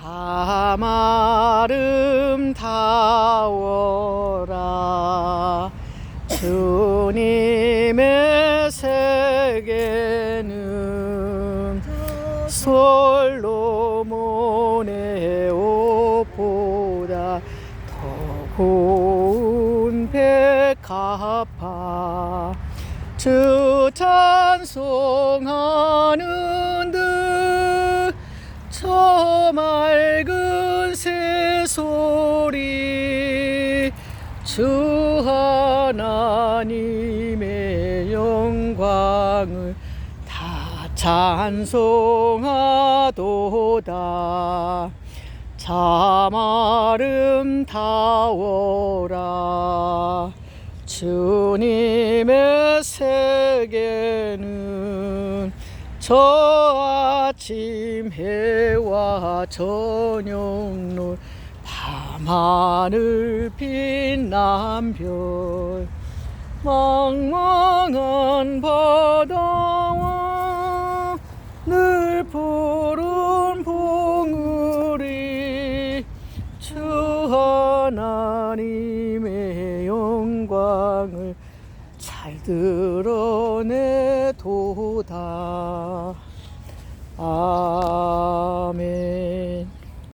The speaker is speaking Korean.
참 아름다워라. 주님의 세계는 솔로몬의 옷보다 더 고운 백합화 주 찬송 저 맑은 새소리 주 하나님의 영광을 다 찬송하도다. 참 아름다워라. 주님의 세계는 저 아침 해와 저녁 밤하늘 빛난 별 망망한 바다와 늘 푸른 봉우리 주 하나님 잘 드러내도다. 아멘